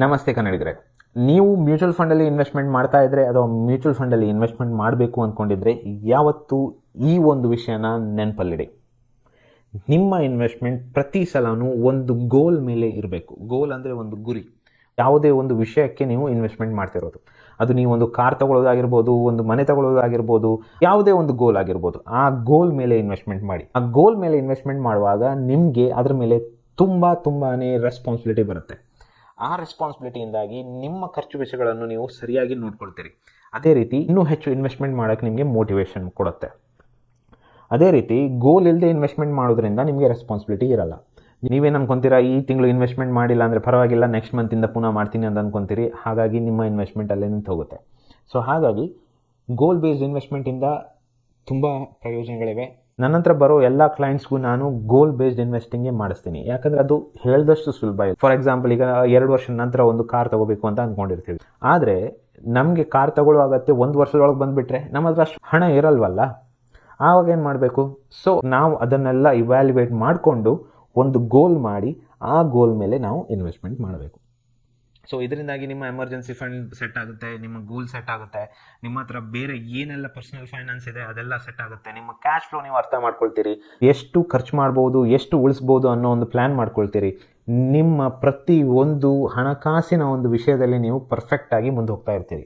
ನಮಸ್ತೆ ಕನ್ನಡಿಗರೆ. ನೀವು mutual ಫಂಡಲ್ಲಿ investment ಮಾಡ್ತಾ ಇದ್ರೆ ಅಥವಾ ಮ್ಯೂಚುವಲ್ ಫಂಡಲ್ಲಿ ಇನ್ವೆಸ್ಟ್ಮೆಂಟ್ ಮಾಡಬೇಕು ಅಂದ್ಕೊಂಡಿದ್ರೆ ಯಾವತ್ತು ಈ ಒಂದು ವಿಷಯನ ನೆನಪಲ್ಲಿಡಿ. ನಿಮ್ಮ ಇನ್ವೆಸ್ಟ್ಮೆಂಟ್ ಪ್ರತಿ ಸಲನೂ ಒಂದು ಗೋಲ್ ಮೇಲೆ ಇರಬೇಕು. ಗೋಲ್ ಅಂದರೆ ಒಂದು ಗುರಿ. ಯಾವುದೇ ಒಂದು ವಿಷಯಕ್ಕೆ ನೀವು ಇನ್ವೆಸ್ಟ್ಮೆಂಟ್ ಮಾಡ್ತಿರೋದು. ಅದು ನೀವು ಒಂದು ಕಾರ್ ತಗೊಳ್ಳೋದಾಗಿರ್ಬೋದು, ಒಂದು ಮನೆ ತಗೊಳ್ಳೋದಾಗಿರ್ಬೋದು, ಯಾವುದೇ ಒಂದು ಗೋಲ್ ಆಗಿರ್ಬೋದು. ಆ ಗೋಲ್ ಮೇಲೆ ಇನ್ವೆಸ್ಟ್ಮೆಂಟ್ ಮಾಡಿ. ಆ ಗೋಲ್ ಮೇಲೆ ಇನ್ವೆಸ್ಟ್ಮೆಂಟ್ ಮಾಡುವಾಗ ನಿಮಗೆ ಅದ್ರ ಮೇಲೆ ತುಂಬ ತುಂಬಾ ರೆಸ್ಪಾನ್ಸಿಬಿಲಿಟಿ ಬರುತ್ತೆ. ಆ ರೆಸ್ಪಾನ್ಸಿಬಿಲಿಟಿಯಿಂದಾಗಿ ನಿಮ್ಮ ಖರ್ಚು ವೆಚ್ಚಗಳನ್ನು ನೀವು ಸರಿಯಾಗಿ ನೋಡ್ಕೊಳ್ತೀರಿ. ಅದೇ ರೀತಿ ಇನ್ನೂ ಹೆಚ್ಚು ಇನ್ವೆಸ್ಟ್ಮೆಂಟ್ ಮಾಡೋಕ್ಕೆ ನಿಮಗೆ ಮೋಟಿವೇಶನ್ ಕೊಡುತ್ತೆ. ಅದೇ ರೀತಿ ಗೋಲ್ ಇಲ್ಲದೆ ಇನ್ವೆಸ್ಟ್ಮೆಂಟ್ ಮಾಡೋದ್ರಿಂದ ನಿಮಗೆ ರೆಸ್ಪಾನ್ಸಿಬಿಲಿಟಿ ಇರಲ್ಲ. ನೀವೇನು ಅನ್ಕೊಂತೀರಾ, ಈ ತಿಂಗಳು ಇನ್ವೆಸ್ಟ್ಮೆಂಟ್ ಮಾಡಿಲ್ಲ ಅಂದರೆ ಪರವಾಗಿಲ್ಲ ನೆಕ್ಸ್ಟ್ ಮಂತಿಂದ ಪುನಃ ಮಾಡ್ತೀನಿ ಅಂತ ಅಂದ್ಕೊಂತೀರಿ ಹಾಗಾಗಿ ನಿಮ್ಮ ಇನ್ವೆಸ್ಟ್ಮೆಂಟ್ ಅಲ್ಲೇ ಹೋಗುತ್ತೆ ಸೊ ಹಾಗಾಗಿ ಗೋಲ್ ಬೇಸ್ಡ್ ಇನ್ವೆಸ್ಟ್ಮೆಂಟಿಂದ ತುಂಬ ಪ್ರಯೋಜನಗಳಿವೆ. ನನ್ನ ಹತ್ರ ಬರೋ ಎಲ್ಲ ಕ್ಲೈಂಟ್ಸ್ಗೂ ನಾನು ಗೋಲ್ ಬೇಸ್ಡ್ ಇನ್ವೆಸ್ಟಿಂಗೇ ಮಾಡಿಸ್ತೀನಿ. ಯಾಕಂದರೆ ಅದು ಹೇಳಿದಷ್ಟು ಸುಲಭ ಇದೆ ಫಾರ್ ಎಕ್ಸಾಂಪಲ್ ಈಗ ಎರಡು ವರ್ಷದ ನಂತರ ಒಂದು ಕಾರ್ ತಗೋಬೇಕು ಅಂತ ಅಂದ್ಕೊಂಡಿರ್ತೀವಿ ಆದರೆ ನಮಗೆ ಕಾರ್ ತಗೊಳ್ಳುವಾಗತ್ತೆ ಒಂದು ವರ್ಷದೊಳಗೆ ಬಂದುಬಿಟ್ರೆ ನಮ್ಮ ಹತ್ರ ಅಷ್ಟು ಹಣ ಇರಲ್ವಲ್ಲ? ಆವಾಗ ಏನು ಮಾಡಬೇಕು? ಸೊ ನಾವು ಅದನ್ನೆಲ್ಲ ಇವ್ಯಾಲ್ಯುವೇಟ್ ಮಾಡಿಕೊಂಡು ಒಂದು ಗೋಲ್ ಮಾಡಿ ಆ ಗೋಲ್ ಮೇಲೆ ನಾವು ಇನ್ವೆಸ್ಟ್ಮೆಂಟ್ ಮಾಡಬೇಕು. ಸೊ ಇದರಿಂದಾಗಿ ನಿಮ್ಮ ಎಮರ್ಜೆನ್ಸಿ ಫಂಡ್ ಸೆಟ್ ಆಗುತ್ತೆ, ನಿಮ್ಮ ಗೋಲ್ ಸೆಟ್ ಆಗುತ್ತೆ, ನಿಮ್ಮ ಹತ್ರ ಬೇರೆ ಏನೆಲ್ಲ ಪರ್ಸನಲ್ ಫೈನಾನ್ಸ್ ಇದೆ, ಅದೆಲ್ಲ ಸೆಟ್ ಆಗುತ್ತೆ. ನಿಮ್ಮ ಕ್ಯಾಶ್ ಫ್ಲೋ ನೀವು ಅರ್ಥ ಮಾಡ್ಕೊಳ್ತೀರಿ. ಎಷ್ಟು ಖರ್ಚು ಮಾಡ್ಬೋದು, ಎಷ್ಟು ಉಳಿಸ್ಬೋದು ಅನ್ನೋ ಒಂದು ಪ್ಲ್ಯಾನ್ ಮಾಡ್ಕೊಳ್ತೀರಿ. ನಿಮ್ಮ ಪ್ರತಿ ಒಂದು ಹಣಕಾಸಿನ ಒಂದು ವಿಷಯದಲ್ಲಿ ನೀವು ಪರ್ಫೆಕ್ಟಾಗಿ ಮುಂದೆ ಹೋಗ್ತಾ ಇರ್ತೀರಿ.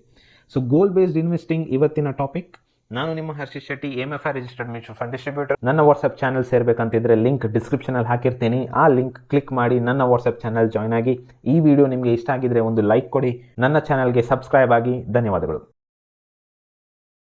ಸೊ ಗೋಲ್ ಬೇಸ್ಡ್ ಇನ್ವೆಸ್ಟಿಂಗ್ ಇವತ್ತಿನ ಟಾಪಿಕ್ ನಾನು ನಿಮ್ಮ Harshith Shetty M F I registered mutual fund distributor ನನ್ನ ವಾಟ್ಸ್ಆಪ್ ಚಾನಲ್ ಸೇರಬೇಕಂತಿದ್ರೆ ಲಿಂಕ್ ಡಿಸ್ಕ್ರಿಪ್ಷನಲ್ಲಿ ಹಾಕಿರ್ತೀನಿ. ಆ ಲಿಂಕ್ ಕ್ಲಿಕ್ ಮಾಡಿ ನನ್ನ ವಾಟ್ಸ್ಆಪ್ ಚಾನಲ್ ಜಾಯ್ನ್ ಆಗಿ. ಈ ವಿಡಿಯೋ ನಿಮಗೆ ಇಷ್ಟ ಆಗಿದ್ರೆ ಒಂದು ಲೈಕ್ ಕೊಡಿ. ನನ್ನ ಚಾನಲ್ಗೆ ಸಬ್ಸ್ಕ್ರೈಬ್ ಆಗಿ. ಧನ್ಯವಾದಗಳು.